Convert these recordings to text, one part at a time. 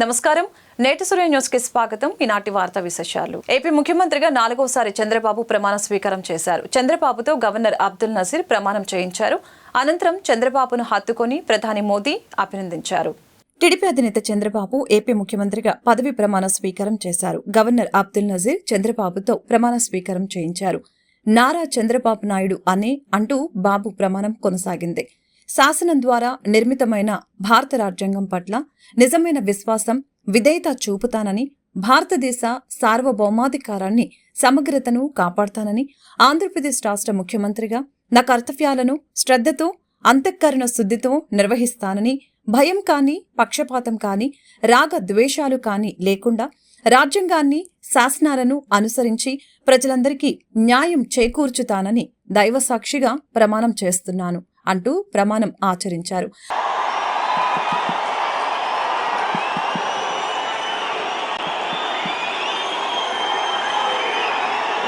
నమస్కారం. నేటి సూర్య న్యూస్కి స్వాగతం. ఈనాటి వార్తా విశేషాలు. ఏపీ ముఖ్యమంత్రిగా నాలుగోసారి చంద్రబాబు ప్రమాణ స్వీకారం చేశారు. చంద్రబాబుతో గవర్నర్ అబ్దుల్ నజీర్ ప్రమాణం చేయించారు. అనంతరం చంద్రబాబును హత్తుకొని ప్రధాని మోదీ అభినందించారు. టీడీపీ అధినేత చంద్రబాబు ఏపీ ముఖ్యమంత్రిగా పదవి ప్రమాణ స్వీకారం చేశారు. గవర్నర్ అబ్దుల్ నజీర్ చంద్రబాబుతో ప్రమాణ స్వీకారం చేయించారు. నారా చంద్రబాబు నాయుడు అనే అంటూ బాబు ప్రమాణం కొనసాగింది. శాసనం ద్వారా నిర్మితమైన భారత రాజ్యాంగం పట్ల నిజమైన విశ్వాసం విధేయత చూపుతానని భారతదేశ సార్వభౌమాధికారాన్ని సమగ్రతను కాపాడతానని ఆంధ్రప్రదేశ్ రాష్ట్ర ముఖ్యమంత్రిగా నా కర్తవ్యాలను శ్రద్ధతో అంతఃకరణ శుద్ధితో నిర్వహిస్తానని భయం కాని పక్షపాతం కాని రాగ ద్వేషాలు కాని లేకుండా రాజ్యాంగాన్ని శాసనాలను అనుసరించి ప్రజలందరికీ న్యాయం చేకూర్చుతానని దైవసాక్షిగా ప్రమాణం చేస్తున్నాను. అంటూ ప్రమాణం ఆచరించారు.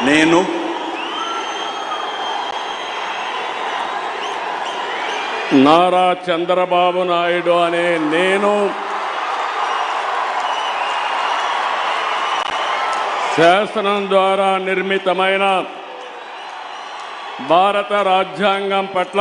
నేను నారా చంద్రబాబు నాయుడు అనే నేను శాసనం ద్వారా నిర్మితమైన భారత రాజ్యాంగం పట్ల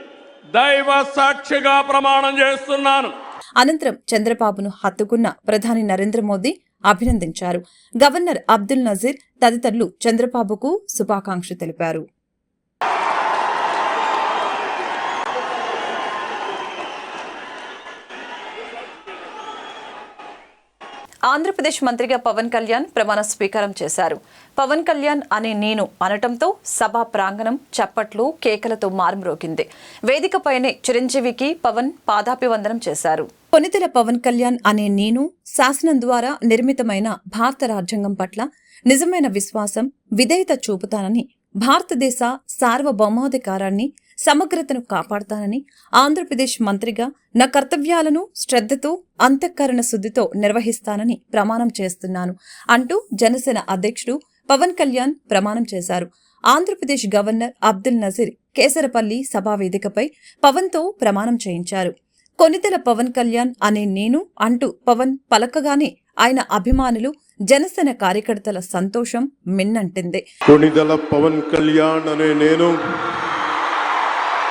దైవ సాక్షిగా ప్రమాణం చేస్తున్నాను. అనంతరం చంద్రబాబును హత్తుకున్న ప్రధాని నరేంద్ర మోదీ అభినందించారు. గవర్నర్ అబ్దుల్ నజీర్ తదితరులు చంద్రబాబుకు శుభాకాంక్షలు తెలిపారు. ఆంధ్రప్రదేశ్ మంత్రిగా పవన్ కళ్యాణ్ ప్రమాణ స్వీకారం చేశారు. పవన్ కళ్యాణ్ అనే నేను అనటంతో సభా ప్రాంగణం చప్పట్లు కేకలతో మారుమ్రోగింది వేదికపైనే చిరంజీవికి పవన్ పాదాభివందనం చేశారు. కొనితెల పవన్ కళ్యాణ్ అనే నేను శాసనం ద్వారా నిర్మితమైన భారత రాజ్యాంగం పట్ల నిజమైన విశ్వాసం విధేయత చూపుతానని భారతదేశ సార్వభౌమాధికారాన్ని సమగ్రతను కాపాడతానని ఆంధ్రప్రదేశ్ మంత్రిగా నా కర్తవ్యాలను శ్రద్ధతో అంతఃకరణ శుద్ధితో నిర్వహిస్తానని ప్రమాణం చేస్తున్నాను అంటూ జనసేన అధ్యక్షుడు పవన్ కళ్యాణ్ ప్రమాణం చేశారు. ఆంధ్రప్రదేశ్ గవర్నర్ అబ్దుల్ నజీర్ కేసరపల్లి సభా వేదికపై పవన్తో ప్రమాణం చేయించారు. కొనితెల పవన్ కళ్యాణ్ అనే నేను అంటూ పవన్ పలకగానే ఆయన అభిమానులు జనసేన కార్యకర్తల సంతోషం మిన్నంటింది. కొనిదల పవన్ కళ్యాణ్ అనే నేను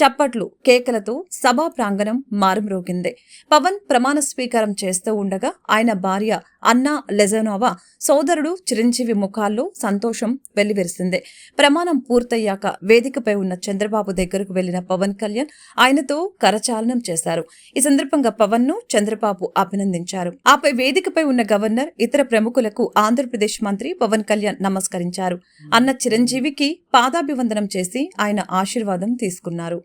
చప్పట్లు కేకలతో సభా ప్రాంగణం మారుమ్రోగింది. పవన్ ప్రమాణ స్వీకారం చేస్తూ ఉండగా ఆయన భార్య అన్నా లెజనోవా సోదరుడు చిరంజీవి ముఖాల్లో సంతోషం వెల్లివిరిసింది. ప్రమాణం పూర్తయ్యాక వేదికపై ఉన్న చంద్రబాబు దగ్గరకు వెళ్ళిన పవన్ కళ్యాణ్ ఆయనతో కరచాలనం చేశారు. ఈ సందర్భంగా పవన్ను చంద్రబాబు అభినందించారు. ఆపై వేదికపై ఉన్న గవర్నర్ ఇతర ప్రముఖులకు ఆంధ్రప్రదేశ్ మంత్రి పవన్ కళ్యాణ్ నమస్కరించారు. అన్న చిరంజీవికి పాదాభివందనం చేసి ఆయన ఆశీర్వాదం తీసుకున్నారు.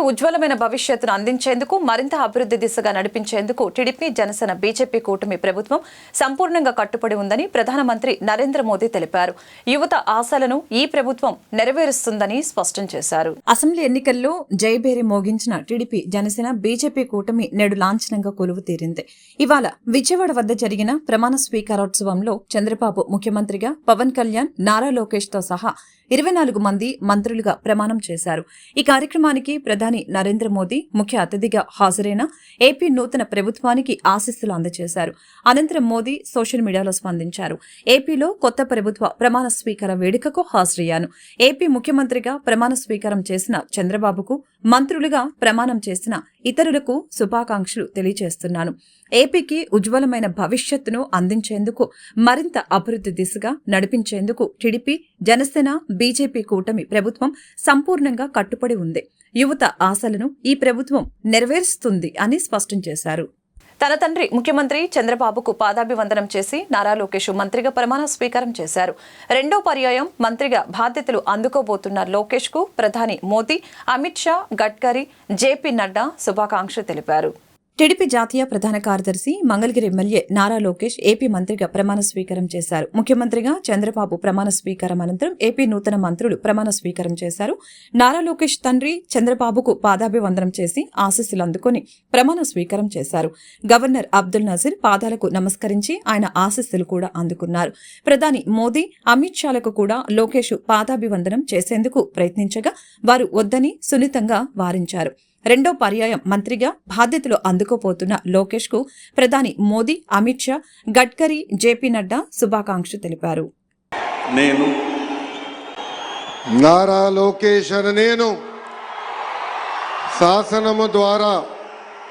ఏపీకి ఉజ్వలమైన భవిష్యత్తును అందించేందుకు మరింత అభివృద్ధి దిశగా నడిపించేందుకు టీడీపీ జనసేన బీజేపీ కూటమి ప్రభుత్వం సంపూర్ణంగా కట్టుబడి ఉందని ప్రధానమంత్రి నరేంద్ర మోదీ తెలిపారు. యువత ఆశలను ఈ ప్రభుత్వం నెరవేరుస్తుందని స్పష్టం చేశారు. అసెంబ్లీ ఎన్నికల్లో జయబేరి మోగించిన టీడీపీ జనసేన బీజేపీ కూటమి నేడు లాంఛనంగా కొలువు తీరింది. ఇవాళ విజయవాడ వద్ద జరిగిన ప్రమాణ స్వీకారోత్సవంలో చంద్రబాబు ముఖ్యమంత్రిగా పవన్ కళ్యాణ్ నారా లోకేష్తో సహా ఇరవై నాలుగు మంది మంత్రులుగా ప్రమాణం చేశారు. ఈ కార్యక్రమానికి ప్రధాని నరేంద్ర మోదీ ముఖ్య అతిథిగా హాజరైన ఏపీ నూతన ప్రభుత్వానికి ఆశీస్సులు అందజేశారు. అనంతరం మోదీ సోషల్ మీడియాలో స్పందించారు. ఏపీలో కొత్త ప్రభుత్వ ప్రమాణ స్వీకార వేడుకకు హాజరయ్యాను. ఏపీ ముఖ్యమంత్రిగా ప్రమాణ స్వీకారం చేసిన చంద్రబాబుకు మంత్రులుగా ప్రమాణం చేసిన ఇతరులకు శుభాకాంక్షలు తెలియజేస్తున్నాను ఏపీకి ఉజ్వలమైన భవిష్యత్తును అందించేందుకు మరింత అభివృద్ధి దిశగా నడిపించేందుకు టీడీపీ జనసేన బీజేపీ కూటమి ప్రభుత్వం సంపూర్ణంగా కట్టుబడి ఉంది. యువత ఆశలను ఈ ప్రభుత్వం నెరవేరుస్తుంది అని స్పష్టం చేశారు. తన తండ్రి ముఖ్యమంత్రి చంద్రబాబుకు పాదాభివందనం చేసి నారా లోకేష్ మంత్రిగా ప్రమాణ స్వీకారం చేశారు. రెండో పర్యాయం మంత్రిగా బాధ్యతలు అందుకోబోతున్న లోకేష్కు ప్రధాని మోదీ అమిత్ షా గడ్కరీ జేపీ నడ్డా శుభాకాంక్షలు తెలిపారు. టీడీపీ జాతీయ ప్రధాన కార్యదర్శి మంగళగిరి ఎమ్మెల్యే నారా లోకేష్ ఏపీ మంత్రిగా ప్రమాణ స్వీకారం చేశారు. ముఖ్యమంత్రిగా చంద్రబాబు ప్రమాణ స్వీకారం అనంతరం ఏపీ నూతన మంత్రులు ప్రమాణ స్వీకారం చేశారు. నారా లోకేష్ తండ్రి చంద్రబాబుకు పాదాభివందనం చేసి ఆశీస్సులు అందుకొని ప్రమాణ స్వీకారం చేశారు. గవర్నర్ అబ్దుల్ నజీర్ పాదాలకు నమస్కరించి ఆయన ఆశీస్సులు కూడా అందుకున్నారు. ప్రధాని మోదీ అమిత్ షాలకు కూడా లోకేష్ పాదాభివందనం చేసేందుకు ప్రయత్నించగా వారు వద్దని సున్నితంగా వారించారు. రెండో పర్యాయం మంత్రిగా బాధ్యతలు అందుకోపోతున్న లోకేష్కు ప్రధాని మోదీ అమిత్ షా గడ్కరీ జేపీ నడ్డా శుభాకాంక్షలు తెలిపారు. నేను నారా లోకేష్ అని నేను శాసనము ద్వారా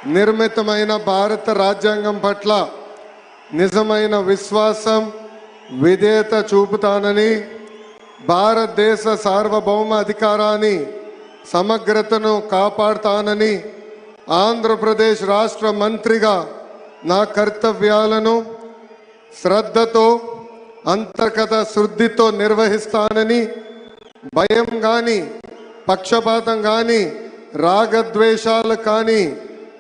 నిర్మితమైన భారత రాజ్యాంగం పట్ల నిజమైన విశ్వాసం విధేయత చూపుతానని భారతదేశ సార్వభౌమ అధికారాన్ని సమగ్రతను కాపాడుతానని ఆంధ్రప్రదేశ్ రాష్ట్ర మంత్రిగా నా కర్తవ్యాలను శ్రద్ధతో అంతర్గత శుద్ధితో నిర్వహిస్తానని భయం కానీ పక్షపాతం కానీ రాగద్వేషాలు కానీ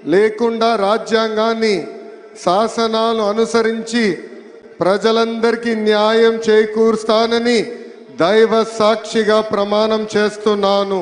లేకుండా రాజ్యాంగాన్ని శాసనాలు అనుసరించి ప్రజలందరికీ న్యాయం చేకూరుస్తానని దైవ సాక్షిగా ప్రమాణం చేస్తున్నాను.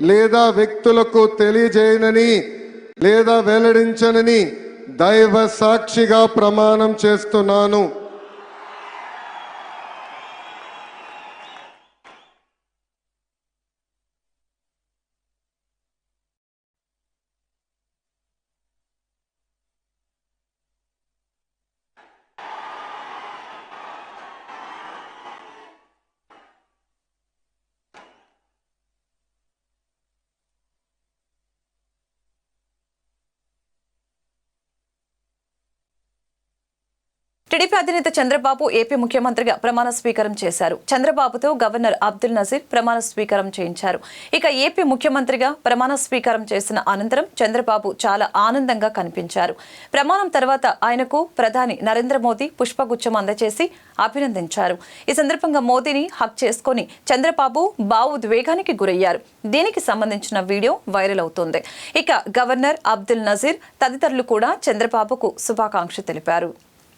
లేదా వ్యక్తులకు తెలియజేయనని లేదా వెల్లడించనని దైవ సాక్షిగా ప్రమాణం చేస్తున్నాను. టీడీపీ అధినేత చంద్రబాబు ఏపీ ముఖ్యమంత్రిగా ప్రమాణ స్వీకారం చేశారు. చంద్రబాబుతో గవర్నర్ అబ్దుల్ నజీర్ ప్రమాణ స్వీకారం చేయించారు. ఇక ఏపీ ముఖ్యమంత్రిగా ప్రమాణ స్వీకారం చేసిన అనంతరం చంద్రబాబు చాలా ఆనందంగా కనిపించారు. ప్రమాణం తర్వాత ఆయనకు ప్రధాని నరేంద్ర మోదీ పుష్పగుచ్చం అందజేసి అభినందించారు. ఈ సందర్భంగా మోదీని హక్ చేసుకుని చంద్రబాబు భావోద్వేగానికి గురయ్యారు. దీనికి సంబంధించిన వీడియో వైరల్ అవుతోంది. ఇక గవర్నర్ అబ్దుల్ నజీర్ తదితరులు కూడా చంద్రబాబుకు శుభాకాంక్ష తెలిపారు.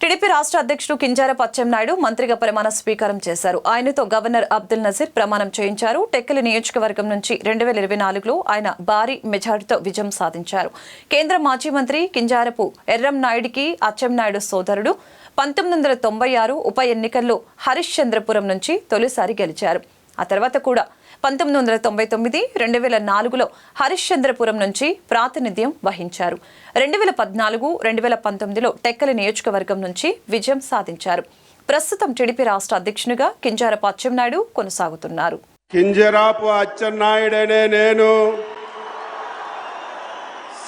టీడీపీ రాష్ట్ర అధ్యక్షుడు కింజారపు అచ్చెన్నాయుడు మంత్రిగా ప్రమాణ స్వీకారం చేశారు. ఆయనతో గవర్నర్ అబ్దుల్ నజీర్ ప్రమాణం చేయించారు. టెక్కలి నియోజకవర్గం నుంచి రెండు వేల ఇరవై నాలుగులో ఆయన భారీ మెజార్టీతో విజయం సాధించారు. కేంద్ర మాజీ మంత్రి కింజారపు ఎర్రం నాయుడికి అచ్చెన్నాయుడు సోదరుడు. పంతొమ్మిది వందల తొంభై ఆరు ఉప ఎన్నికల్లో హరిశ్చంద్రపురం నుంచి తొలిసారి గెలిచారు. ఆ తర్వాత కూడా పంతొమ్మిది వందల తొంభై తొమ్మిది రెండు వేల నాలుగులో హరిశ్చంద్రపురం నుంచి ప్రాతినిధ్యం వహించారు. రెండు వేల పద్నాలుగు రెండు వేల పంతొమ్మిదిలో టెక్కలి నియోజకవర్గం నుంచి విజయం సాధించారు. ప్రస్తుతం టీడీపీ రాష్ట్ర అధ్యక్షునిగా కింజారపు అచ్చెన్నాయుడు కొనసాగుతున్నారు. కింజరాపు అచ్చెన్నాయుడనే నేను.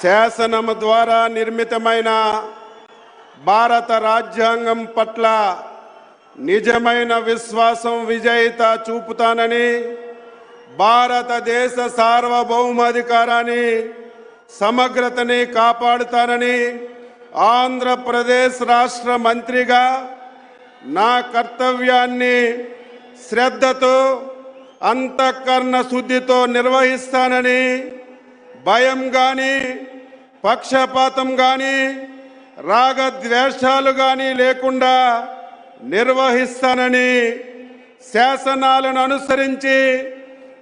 శాసనము ద్వారా నిర్మితమైన భారత రాజ్యాంగం పట్ల నిజమైన విశ్వాసం విజయిత చూపుతానని భారతదేశ సార్వభౌమాధికారాన్ని సమగ్రతని కాపాడుతానని ఆంధ్రప్రదేశ్ రాష్ట్ర మంత్రిగా నా కర్తవ్యాన్ని శ్రద్ధతో అంతఃకరణ శుద్ధితో నిర్వహిస్తానని భయం కానీ పక్షపాతం కానీ రాగద్వేషాలు కానీ లేకుండా నిర్వహిస్తానని శాసనాలను అనుసరించి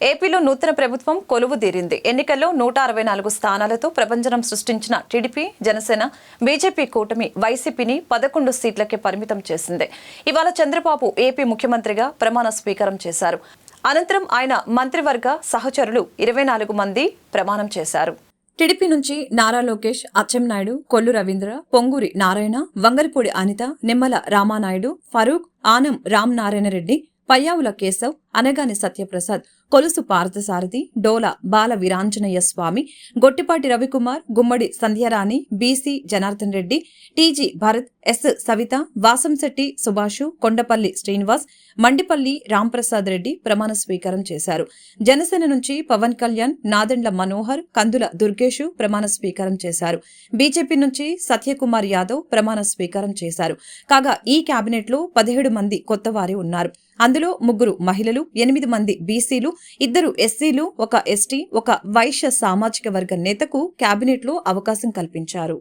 ఏపీలో నూతన ప్రభుత్వం కొలువు తీరింది ఎన్నికల్లో నూట అరవై నాలుగు స్థానాలతో ప్రపంచనం సృష్టించిన టీడీపీ జనసేన బీజేపీ కూటమి వైసీపీని పదకొండు సీట్లకే పరిమితం చేసింది. ఇవాళ చంద్రబాబు ఏపీ ముఖ్యమంత్రిగా ప్రమాణ స్వీకారం చేశారు. అనంతరం ఆయన మంత్రివర్గ సహచరులు ఇరవై నాలుగు మంది ప్రమాణం చేశారు. టీడీపీ నుంచి Nara Lokesh Atchannaidu Kollu Ravindra Ponguru Narayana Vangalapudi Anitha Nimmala Ramanaidu Farooq Anam Ram Narayana Reddy Payyavula Keshav Anagani Satyaprasad Kolusu Parthasarathy Dola Bala Veeranjaneya Swamy Gottipati Ravikumar Gummadi Sandhyarani BC Janardhan Reddy TG Bharath S Savitha Vasamsetti Subhash Kondapalli Srinivas Mandipalli Ramprasad Reddy ప్రమాణ స్వీకారం చేశారు. జనసేన నుంచి పవన్ కళ్యాణ్ నాదెండ్ల మనోహర్ కందుల దుర్గేషు ప్రమాణ స్వీకారం చేశారు. BJP నుంచి సత్యకుమార్ యాదవ్ ప్రమాణ స్వీకారం చేశారు. కాగా ఈ కేబినెట్లో పదిహేడు మంది కొత్తవారే ఉన్నారు. అందులో ముగ్గురు మహిళలు ఎనిమిది మంది బీసీలు ఇద్దరు ఎస్సీలు ఒక ఎస్టీ ఒక వైశ్య సామాజిక వర్గ నేతకు కేబినెట్లో అవకాశం కల్పించారు.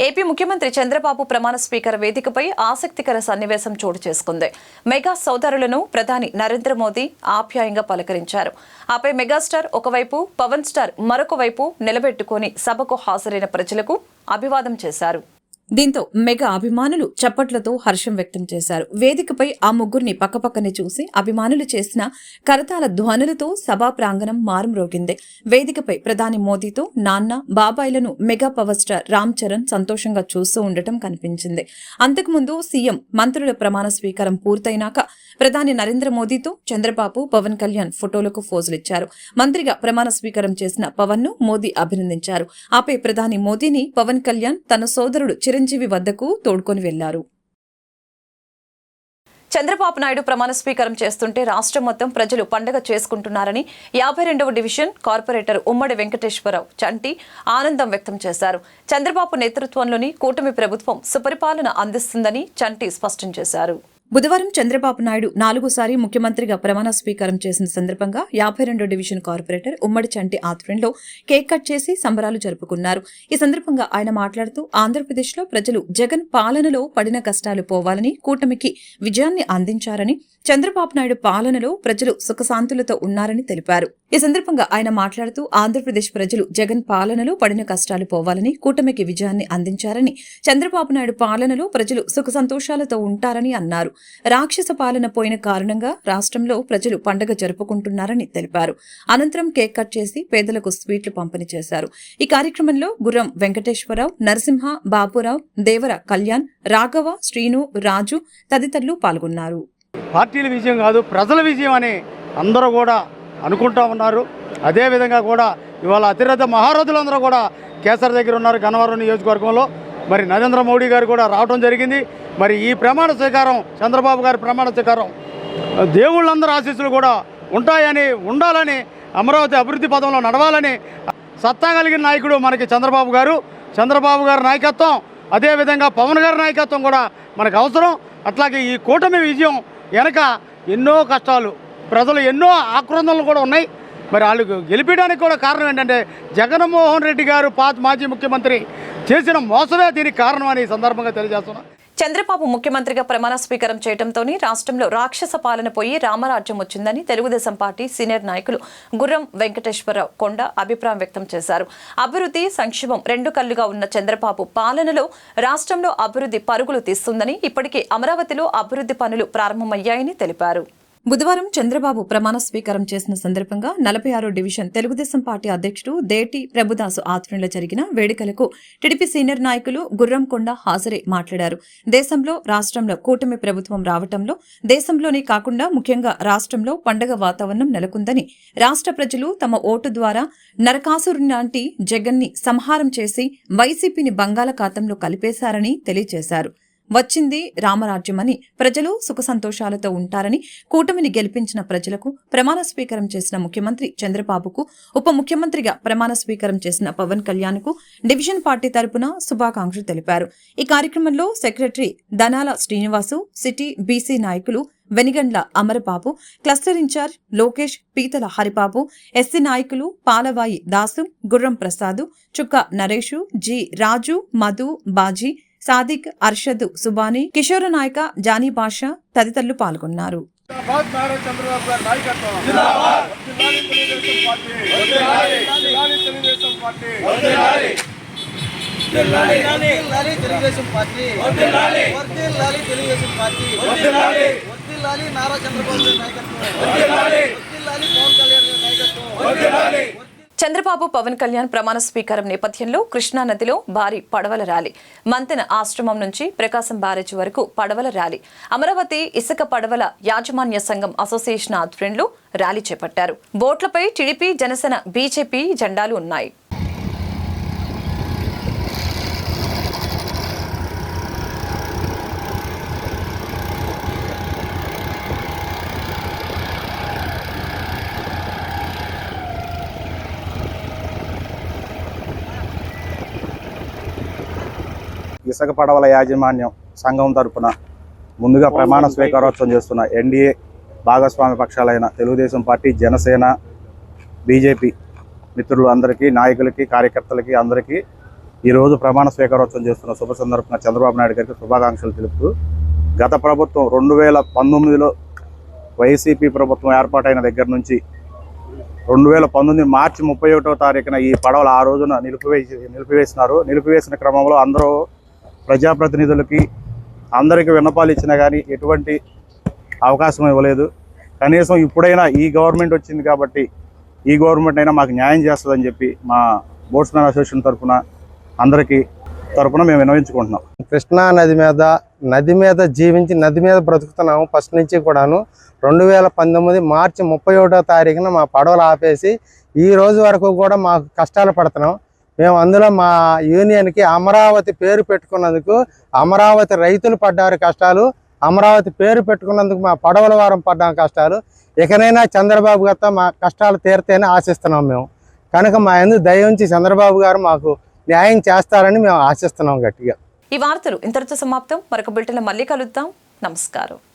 ఏపీ ముఖ్యమంత్రి చంద్రబాబు ప్రమాణ స్పీకర్ వేదికపై ఆసక్తికర సన్నివేశం చోటు చేసుకుంది. మెగా సోదరులను ప్రధాని నరేంద్ర మోదీ ఆప్యాయంగా పలకరించారు. ఆపై మెగాస్టార్ ఒకవైపు పవన్ స్టార్ మరొక వైపు నిలబెట్టుకుని సభకు హాజరైన ప్రజలకు అభివాదం చేశారు. దీంతో మెగా అభిమానులు చప్పట్లతో హర్షం వ్యక్తం చేశారు. వేదికపై ఆ ముగ్గురిని పక్కపక్కనే చూసి అభిమానులు చేసిన కరతాల ధ్వనులతో సభా ప్రాంగణం మారుమ్రోగింది. వేదికపై ప్రధాని మోదీతో నాన్న బాబాయిలను mega power star Ram Charan సంతోషంగా చూస్తూ ఉండటం కనిపించింది. అంతకుముందు సీఎం మంత్రుల ప్రమాణ స్వీకారం పూర్తయినాక ప్రధాని నరేంద్ర మోదీతో చంద్రబాబు పవన్ కళ్యాణ్ ఫోటోలకు ఫోజులిచ్చారు మంత్రిగా ప్రమాణ స్వీకారం చేసిన పవన్ను మోదీ అభినందించారు. ఆపై ప్రధాని మోదీని పవన్ కళ్యాణ్ తన సోదరుడు చిరంజీవి వద్దకు తోడ్కొని వెళ్ళారు. చంద్రబాబు నాయుడు ప్రమాణ స్వీకారం చేస్తుంటే రాష్ట్రం మొత్తం ప్రజలు పండగ చేసుకుంటున్నారని యాభై రెండవ డివిజన్ కార్పొరేటర్ ఉమ్మడి వెంకటేశ్వరరావు చంటి ఆనందం వ్యక్తం చేశారు. చంద్రబాబు నేతృత్వంలోని కూటమి ప్రభుత్వం సుపరిపాలన అందిస్తుందని చంటి స్పష్టం చేశారు. బుధవారం చంద్రబాబు నాయుడు నాలుగోసారి ముఖ్యమంత్రిగా ప్రమాణ స్వీకారం చేసిన సందర్భంగా యాభై రెండో డివిజన్ కార్పొరేటర్ ఉమ్మడి చంటి ఆధ్వర్యంలో కేక్ కట్ చేసి సంబరాలు జరుపుకున్నారు. ఈ సందర్భంగా ఆయన మాట్లాడుతూ ఆంధ్రప్రదేశ్లో ప్రజలు జగన్ పాలనలో పడిన కష్టాలు పోవాలని కూటమికి విజయాన్ని అందించారని చంద్రబాబు నాయుడు పాలనలో ప్రజలు సుఖశాంతులతో ఉన్నారని తెలిపారు. ఈ సందర్భంగా ఆయన మాట్లాడుతూ ఆంధ్రప్రదేశ్ ప్రజలు జగన్ పాలనలో పడిన కష్టాలు పోవాలని కూటమికి విజయాన్ని అందించారని చంద్రబాబు నాయుడు పాలనలో ప్రజలు సుఖ సంతోషాలతో ఉంటారని అన్నారు. రాక్షస పాలన పోయిన కారణంగా రాష్ట్రంలో ప్రజలు పండగ జరుపుకుంటున్నారని తెలిపారు. అనంతరం కేక్ కట్ చేసి పేదలకు స్వీట్లు పంపిణీ చేశారు. ఈ కార్యక్రమంలో గుర్రం వెంకటేశ్వరరావు నరసింహ బాపురావు దేవర కళ్యాణ్ రాఘవ శ్రీను రాజు తదితరులు పాల్గొన్నారు. పార్టీల విజయం కాదు ప్రజల విజయం అని అందరూ కూడా అనుకుంటా ఉన్నారు. అదేవిధంగా కూడా ఇవాళ అతిరథ మహారథులందరూ కూడా కేసర్ దగ్గర ఉన్నారు గన్నవరం నియోజకవర్గంలో. మరి నరేంద్ర మోడీ గారు కూడా రావడం జరిగింది. మరి ఈ ప్రమాణ స్వీకారం చంద్రబాబు గారి ప్రమాణ స్వీకారం దేవుళ్ళందరూ ఆశీస్సులు కూడా ఉంటాయని ఉండాలని అమరావతి అభివృద్ధి పదంలో నడవాలని సత్తా కలిగిన నాయకుడు మనకి చంద్రబాబు గారు. చంద్రబాబు గారి నాయకత్వం అదేవిధంగా పవన్ గారి నాయకత్వం కూడా మనకు అవసరం. అట్లాగే ఈ కూటమి విజయం వెనక ఎన్నో కష్టాలు ప్రజలు ఎన్నో ఆక్రోందనలు కూడా ఉన్నాయి. మరి వాళ్ళు గెలిపించడానికి కూడా కారణం ఏంటంటే జగన్మోహన్ రెడ్డి గారు పాత మాజీ ముఖ్యమంత్రి చేసిన మోసమే దీనికి కారణం అని సందర్భంగా తెలియజేస్తున్నా. చంద్రబాబు ముఖ్యమంత్రిగా ప్రమాణ స్వీకారం చేయడంతోనే రాష్ట్రంలో రాక్షస పాలన పోయి రామరాజ్యం వచ్చిందని తెలుగుదేశం పార్టీ సీనియర్ నాయకులు గుర్రం వెంకటేశ్వరరావు కొండ అభిప్రాయం వ్యక్తం చేశారు. అభివృద్ధి సంక్షేమం రెండు కళ్ళుగా ఉన్న చంద్రబాబు పాలనలో రాష్ట్రంలో అభివృద్ధి పరుగులు తీస్తుందని ఇప్పటికే అమరావతిలో అభివృద్ధి పనులు ప్రారంభమయ్యాయని తెలిపారు. బుధవారం చంద్రబాబు ప్రమాణ స్వీకారం చేసిన సందర్భంగా నలభై ఆరో డివిజన్ తెలుగుదేశం పార్టీ అధ్యక్షుడు దేటి ప్రభుదాసు ఆధ్వర్యంలో జరిగిన వేడుకలకు టీడీపీ సీనియర్ నాయకులు గుర్రంకొండ హాజరై మాట్లాడారు. దేశంలో రాష్ట్రంలో కూటమి ప్రభుత్వం రావటంలో దేశంలోనే కాకుండా ముఖ్యంగా రాష్ట్రంలో పండగ వాతావరణం నెలకొందని రాష్ట్ర ప్రజలు తమ ఓటు ద్వారా నరకాసురుని లాంటి జగన్ని సంహారం చేసి వైసీపీని బంగాళాఖాతంలో కలిపేశారని తెలియజేశారు. వచ్చింది రామరాజ్యమని. ప్రజలు సుఖ సంతోషాలతో ఉంటారని కూటమిని గెలిపించిన ప్రజలకు ప్రమాణ స్వీకారం చేసిన ముఖ్యమంత్రి చంద్రబాబుకు ఉప ముఖ్యమంత్రిగా ప్రమాణ స్వీకారం చేసిన పవన్ కళ్యాణ్కు డివిజన్ పార్టీ తరపున శుభాకాంక్షలు తెలిపారు. ఈ కార్యక్రమంలో secretary Danala Srinivasu city BC నాయకులు Venigandla Amarababu cluster in charge Lokesh Peethala Haribabu SC నాయకులు పాలవాయి దాసు గుర్రం ప్రసాద్ చుక్క నరేషు జి రాజు మధు బాజీ సాదిక్ అర్షద్ సుబాని కిషోర నాయక జానీ బాషా తదితరులు పాల్గొన్నారు. నారా చంద్రబాబు నాయకత్వం. పవన్ కళ్యాణ్ నాయకత్వం. చంద్రబాబు పవన్ కళ్యాణ్ ప్రమాణ స్వీకారం నేపథ్యంలో కృష్ణా నదిలో భారీ పడవల ర్యాలీ. మంతెన ఆశ్రమం నుంచి ప్రకాశం బ్యారేజ్ వరకు పడవల ర్యాలీ. అమరావతి ఇసుక పడవల యాజమాన్య సంఘం అసోసియేషన్ ఆధ్వర్యంలో ర్యాలీ చేపట్టారు. బోట్లపై టీడీపీ జనసేన బీజేపీ జెండాలు ఉన్నాయి. ఇసుక పడవల యాజమాన్యం సంఘం తరపున ముందుగా ప్రమాణ స్వీకారోత్సవం చేస్తున్న ఎన్డీఏ భాగస్వామి పక్షాలైన తెలుగుదేశం పార్టీ జనసేన బీజేపీ మిత్రులు అందరికీ నాయకులకి కార్యకర్తలకి అందరికీ ఈరోజు ప్రమాణ స్వీకారోత్సవం చేస్తున్న శుభ సందర్భంగా చంద్రబాబు నాయుడు గారికి శుభాకాంక్షలు తెలుపుతూ గత ప్రభుత్వం రెండు వేల పంతొమ్మిదిలో వైసీపీ ప్రభుత్వం ఏర్పాటైన దగ్గర నుంచి రెండు వేల పంతొమ్మిది మార్చి ముప్పై ఒకటో తారీఖున ఈ పడవలు ఆ రోజున నిలిపివేసి నిలిపివేసినారు. నిలిపివేసిన క్రమంలో అందరూ ప్రజాప్రతినిధులకి అందరికీ విన్నపాలు ఇచ్చినా కానీ ఎటువంటి అవకాశం ఇవ్వలేదు. కనీసం ఇప్పుడైనా ఈ గవర్నమెంట్ వచ్చింది కాబట్టి ఈ గవర్నమెంట్ అయినా మాకు న్యాయం చేస్తుందని చెప్పి మా బోట్స్మెన్ అసోసియేషన్ తరఫున అందరికీ తరఫున మేము వినవించుకుంటున్నాం కృష్ణా నది మీద నది మీద జీవించి నది మీద బ్రతుకుతున్నాము ఫస్ట్ నుంచి కూడాను. రెండు వేల పంతొమ్మిది మార్చి ముప్పై ఒకటో తారీఖున మా పడవలు ఆపేసి ఈ రోజు వరకు కూడా మాకు కష్టాలు పడుతున్నాం. మేము అందులో మా యూనియన్కి అమరావతి పేరు పెట్టుకున్నందుకు అమరావతి రైతులు పడ్డారు కష్టాలు అమరావతి పేరు పెట్టుకున్నందుకు మా పడవల వారం పడ్డాం కష్టాలు. ఇకనైనా చంద్రబాబు గారితో మా కష్టాలు తీరితేనే ఆశిస్తున్నాం మేము. కనుక మా ఎందుకు దయ ఉంచి చంద్రబాబు గారు మాకు న్యాయం చేస్తారని మేము ఆశిస్తున్నాం గట్టిగా. ఈ వార్తలు ఇంతటితో సమాప్తం. మరొక బులెటిన్ మళ్ళీ కలుద్దాం. నమస్కారం.